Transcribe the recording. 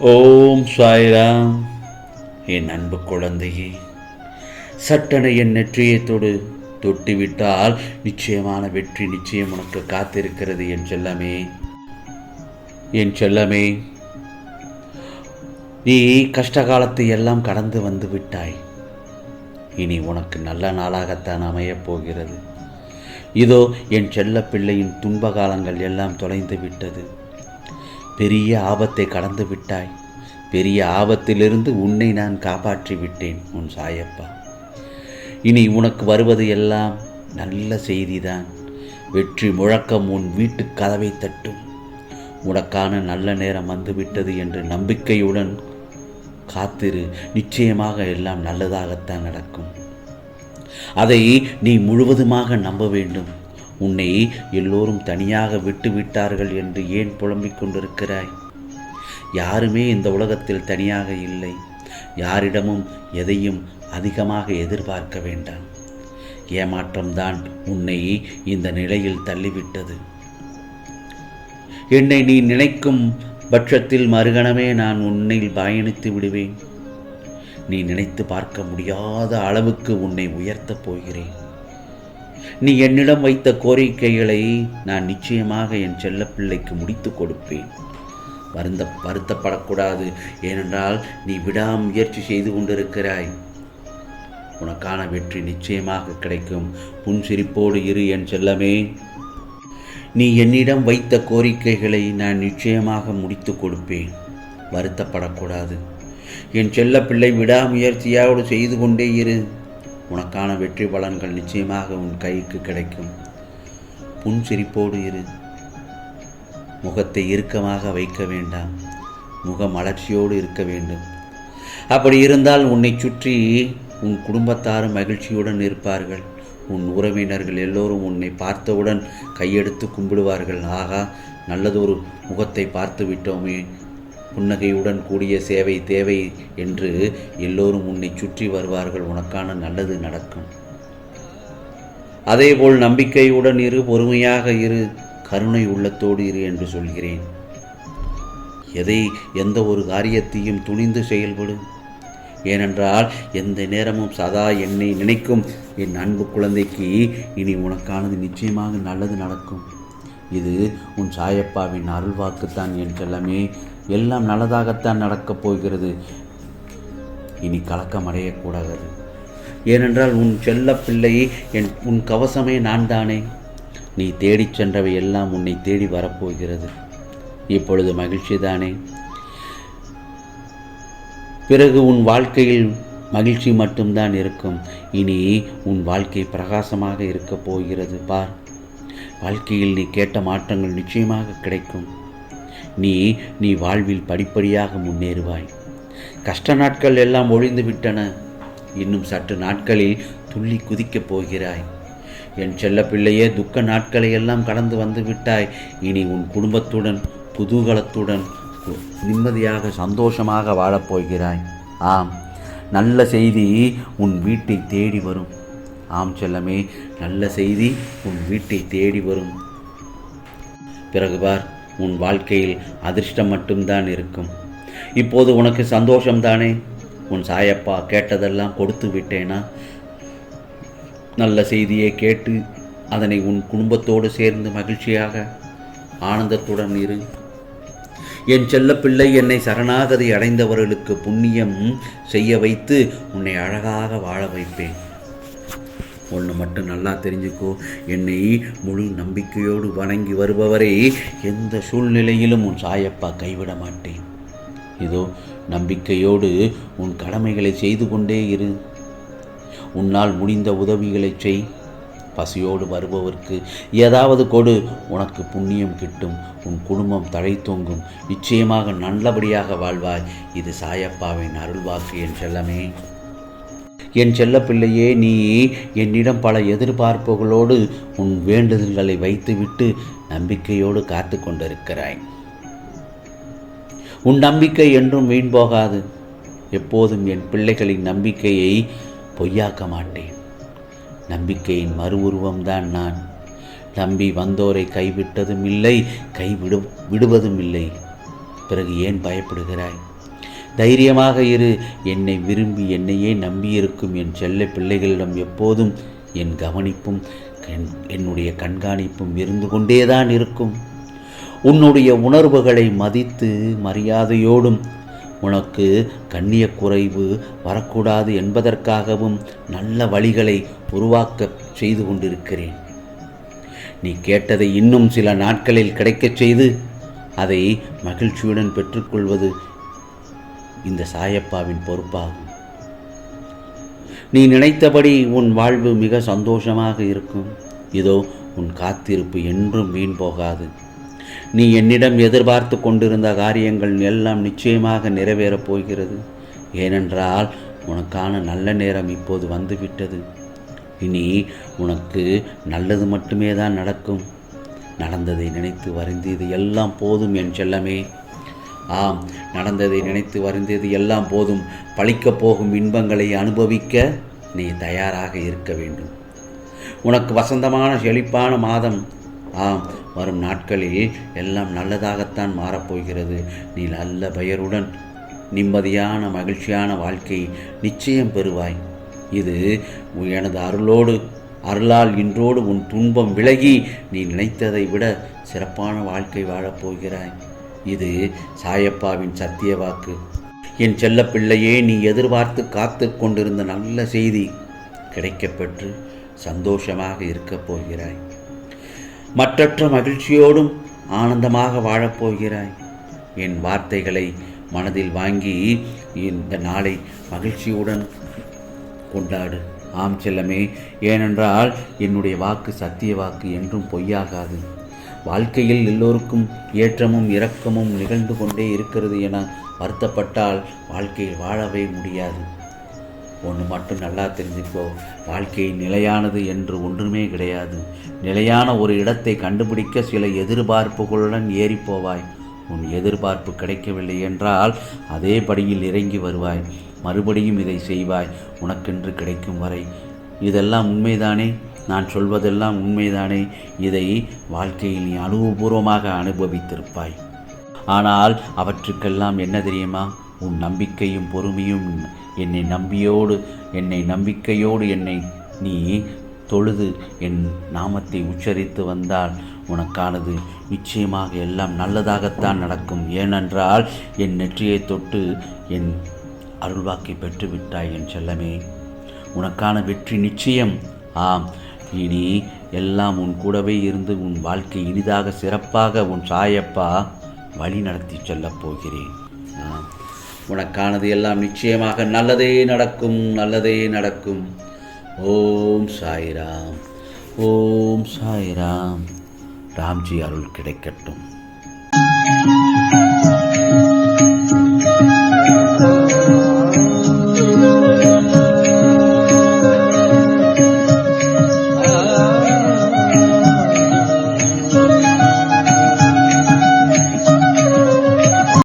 ஓம் சாய்ராம். என் அன்பு குழந்தையே சட்டென என் நெற்றியை தொடு தொட்டுவிட்டால் நிச்சயமான வெற்றி நிச்சயம் உனக்கு காத்திருக்கிறது என் செல்லமே. என் செல்லமே நீ கஷ்ட காலத்தை எல்லாம் கடந்து வந்து விட்டாய். இனி உனக்கு நல்ல நாளாகத்தான் அமையப் போகிறது. இதோ என் செல்ல பிள்ளையின் துன்ப காலங்கள் எல்லாம் தொலைந்து விட்டது. பெரிய ஆபத்தை கடந்து விட்டாய். பெரிய ஆபத்திலிருந்து உன்னை நான் காப்பாற்றி விட்டேன் உன் சாயப்பா. இனி உனக்கு வருவது எல்லாம் நல்ல செய்திதான். வெற்றி முழக்கம் உன் வீட்டு கதவை தட்டும். உனக்கான நல்ல நேரம் வந்துவிட்டது என்று நம்பிக்கையுடன் காத்திரு. நிச்சயமாக எல்லாம் நல்லதாகத்தான் நடக்கும். அதை நீ முழுவதுமாக நம்ப வேண்டும். உன்னை எல்லோரும் தனியாக விட்டு விட்டார்கள் என்று ஏன் புலம்பிக் கொண்டிருக்கிறாய்? யாருமே இந்த உலகத்தில் தனியாக இல்லை. யாரிடமும் எதையும் அதிகமாக எதிர்பார்க்க வேண்டாம். ஏமாற்றம்தான் உன்னை இந்த நிலையில் தள்ளிவிட்டது. என்னை நீ நினைக்கும் பட்சத்தில் மறுகணமே நான் உன்னில் பயணித்து விடுவேன். நீ நினைத்து பார்க்க முடியாத அளவுக்கு உன்னை உயர்த்தப் போகிறேன். நீ என்னிடம் வைத்த கோரிக்கைகளை நான் நிச்சயமாக என் செல்லப்பிள்ளைக்கு முடித்து கொடுப்பேன். வருந்த வருத்தப்படக்கூடாது. ஏனென்றால் நீ விடாமுயற்சி செய்து கொண்டிருக்கிறாய். உனக்கான வெற்றி நிச்சயமாக கிடைக்கும். புன்சிரிப்போடு இரு என் செல்லமே. நீ என்னிடம் வைத்த கோரிக்கைகளை நான் நிச்சயமாக முடித்து கொடுப்பேன். வருத்தப்படக்கூடாது. என் செல்ல பிள்ளை விடாமுயற்சியோடு செய்து கொண்டே இரு. உனக்கான வெற்றி பலன்கள் நிச்சயமாக உன் கைக்கு கிடைக்கும். புன்சிரிப்போடு இரு. முகத்தை இறுக்கமாக வைக்க வேண்டாம். முகம் மலர்ச்சியோடு இருக்க வேண்டும். அப்படி இருந்தால் உன்னை சுற்றி உன் குடும்பத்தாரும் மகிழ்ச்சியுடன் இருப்பார்கள். உன் உறவினர்கள் எல்லோரும் உன்னை பார்த்தவுடன் கையெடுத்து கும்பிடுவார்கள். ஆகா நல்லதொரு முகத்தை பார்த்து விட்டோமே புன்னகையுடன் கூடிய சேவை தேவை என்று எல்லோரும் உன்னை சுற்றி வருவார்கள். உனக்கான நல்லது நடக்கும். அதேபோல் நம்பிக்கையுடன் இரு பொறுமையாக இரு கருணை உள்ளத்தோடு இரு என்று சொல்கிறேன். எதை எந்த ஒரு காரியத்தையும் துணிந்து செயல்படும் ஏனென்றால் எந்த நேரமும் சதா என்னை நினைக்கும். என் அன்பு குழந்தைக்கு இனி உனக்கானது நிச்சயமாக நல்லது நடக்கும். இது உன் சாயப்பாவின் அருள்வாக்குத்தான் என் செல்லமே எல்லாம் நல்லதாகத்தான் நடக்கப் போகிறது. இனி கலக்கம் அடையக்கூடாது. ஏனென்றால் உன் செல்ல பிள்ளை என் உன் கவசமே நான் தானே நீ தேடிச் சென்றவை எல்லாம் உன்னை தேடி வரப்போகிறது. இப்பொழுது மகிழ்ச்சி தானே பிறகு உன் வாழ்க்கையில் மகிழ்ச்சி மட்டும்தான் இருக்கும். இனி உன் வாழ்க்கை பிரகாசமாக இருக்கப் போகிறது. பார் வாழ்க்கையில் நீ கேட்ட மாற்றங்கள் நிச்சயமாக கிடைக்கும். நீ நீ வாழ்வில் படிப்படியாக முன்னேறுவாய். கஷ்ட நாட்கள் எல்லாம் ஒழிந்து விட்டன. இன்னும் சற்று நாட்களில் துள்ளி குதிக்கப் போகிறாய். என் செல்ல பிள்ளையே துக்க நாட்களை எல்லாம் கடந்து வந்து விட்டாய். இனி உன் குடும்பத்துடன் குதூகலத்துடன் நிம்மதியாக சந்தோஷமாக வாழப்போகிறாய் ஆம் நல்ல செய்தி உன் வீட்டை தேடி வரும். ஆம் செல்லமே நல்ல செய்தி உன் வீட்டை தேடி வரும். பிறகு பார் உன் வாழ்க்கையில் அதிர்ஷ்டம் மட்டும்தான் இருக்கும். இப்போது உனக்கு சந்தோஷம்தானே? உன் சாயப்பா கேட்டதெல்லாம் கொடுத்து விட்டேனா? நல்ல செய்தியை கேட்டு அதனை உன் குடும்பத்தோடு சேர்ந்து மகிழ்ச்சியாக ஆனந்தத்துடன் இரு. என் செல்லப்பிள்ளை என்னை சரணாகதி அடைந்தவர்களுக்கு புண்ணியம் செய்ய வைத்து உன்னை அழகாக வாழ வைப்பேன். ஒன்று மட்டும் நல்லா தெரிஞ்சுக்கோ. என்னை முழு நம்பிக்கையோடு வணங்கி வருபவரை எந்த சூழ்நிலையிலும் உன் சாயப்பா கைவிட மாட்டேன். இதோ நம்பிக்கையோடு உன் கடமைகளை செய்து கொண்டே இரு. உன்னால் முடிந்த உதவிகளை செய். பசியோடு வருபவர்க்கு ஏதாவது கொடு. உனக்கு புண்ணியம் கிட்டும். உன் குடும்பம் தழைத்தோங்கும். நிச்சயமாக நல்லபடியாக வாழ்வாய். இது சாயப்பாவின் அருள்வாக்கு என் செல்லமே. என் செல்லப்பிள்ளையே நீ என்னிடம் பல எதிர்பார்ப்புகளோடு உன் வேண்டுதல்களை வைத்துவிட்டு நம்பிக்கையோடு காத்து கொண்டிருக்கிறாய். உன் நம்பிக்கை என்றும் வீண் போகாது. எப்போதும் என் பிள்ளைகளின் நம்பிக்கையை பொய்யாக்க மாட்டேன். நம்பிக்கையின் மறு உருவம்தான் நான். நம்பி வந்தோரை கைவிட்டதும் இல்லை கைவிடு விடுவதும் இல்லை. பிறகு ஏன் பயப்படுகிறாய்? தைரியமாக இரு. என்னை விரும்பி என்னையே நம்பியிருக்கும் என் செல்ல பிள்ளைகளிடம் எப்போதும் என் கவனிப்பும் என்னுடைய கண்காணிப்பும் இருந்து கொண்டேதான் இருக்கும். உன்னுடைய உணர்வுகளை மதித்து மரியாதையோடும் உனக்கு கண்ணிய குறைவு வரக்கூடாது என்பதற்காகவும் நல்ல வழிகளை உருவாக்க செய்து கொண்டிருக்கிறேன். நீ கேட்டதை இன்னும் சில நாட்களில் கிடைக்கச் செய்து அதை மகிழ்ச்சியுடன் பெற்றுக்கொள்வது இந்த சாயப்பாவின் பொறுப்பாகும். நீ நினைத்தபடி உன் வாழ்வு மிக சந்தோஷமாக இருக்கும். இதோ உன் காத்திருப்பு என்றும் வீண் போகாது. நீ என்னிடம் எதிர்பார்த்து கொண்டிருந்த காரியங்கள் எல்லாம் நிச்சயமாக நிறைவேறப் போகிறது. ஏனென்றால் உனக்கான நல்ல நேரம் இப்போது வந்துவிட்டது. இனி உனக்கு நல்லது மட்டுமே தான் நடக்கும். நடந்ததை நினைத்து வருந்தியது எல்லாம் போதும் என் செல்லமே. ஆம் நடந்ததை நினைத்து வருந்தது எல்லாம் போதும். பழிக்கப் போகும் இன்பங்களை அனுபவிக்க நீ தயாராக இருக்க வேண்டும். உனக்கு வசந்தமான செழிப்பான மாதம். ஆம் வரும் நாட்களில் எல்லாம் நல்லதாகத்தான் மாறப்போகிறது. நீ நல்ல பெயருடன் நிம்மதியான மகிழ்ச்சியான வாழ்க்கை நிச்சயம் பெறுவாய். இது எனது அருளோடு அருளால் இன்றோடு உன் துன்பம் விலகி நீ நினைத்ததை விட சிறப்பான வாழ்க்கை வாழப்போகிறாய் இது சாயப்பாவின் சத்திய வாக்கு. என் செல்லப்பிள்ளையே நீ எதிர்பார்த்து காத்து கொண்டிருந்த நல்ல செய்தி கிடைக்கப்பெற்று சந்தோஷமாக இருக்கப் போகிறாய். மற்றற்ற மகிழ்ச்சியோடும் ஆனந்தமாக வாழப்போகிறாய் என் வார்த்தைகளை மனதில் வாங்கி இந்த நாளை மகிழ்ச்சியுடன் கொண்டாடு. ஆம் செல்லமே ஏனென்றால் என்னுடைய வாக்கு சத்திய வாக்கு என்றும் பொய்யாகாது. வாழ்க்கையில் எல்லோருக்கும் ஏற்றமும் இரக்கமும் நிகழ்ந்து கொண்டே இருக்கிறது என வருத்தப்பட்டால் வாழ்க்கையில் வாழவே முடியாது. ஒன்று மட்டும் நல்லா தெரிஞ்சுக்கோ வாழ்க்கை நிலையானது என்று ஒன்றுமே கிடையாது. நிலையான ஒரு இடத்தை கண்டுபிடிக்க சில எதிர்பார்ப்புகளுடன் ஏறிப்போவாய். போவாய் உன் எதிர்பார்ப்பு கிடைக்கவில்லை என்றால் அதே படியில் இறங்கி வருவாய். மறுபடியும் இதை செய்வாய். உனக்கென்று கிடைக்கும் வரை. இதெல்லாம் உண்மைதானே? நான் சொல்வதெல்லாம் உண்மைதானே. இதை வாழ்க்கையில் நீ அனுபவபூர்வமாக அனுபவித்திருப்பாய். ஆனால் அவற்றுக்கெல்லாம் என்ன தெரியுமா? உன் நம்பிக்கையும் பொறுமையும் என்னை நம்பியோடு என்னை நம்பிக்கையோடு என்னை நீ தொழுது என் நாமத்தை உச்சரித்து வந்தால் உனக்கானது நிச்சயமாக எல்லாம் நல்லதாகத்தான் நடக்கும். ஏனென்றால் என் நெற்றியை தொட்டு என் அருள்வாக்கை பெற்றுவிட்டாய் என் செல்லமே. உனக்கான வெற்றி நிச்சயம். ஆம் இனி எல்லாம் உன் கூடவே இருந்து உன் வாழ்க்கை இனிதாக சிறப்பாக உன் சாயப்பா வழி நடத்தி செல்லப் போகிறேன். உனக்கானது எல்லாம் நிச்சயமாக நல்லதே நடக்கும் நல்லதே நடக்கும். ஓம் சாய்ராம் ஓம் சாய்ராம். ராம்ஜி அருள் கிடைக்கட்டும்.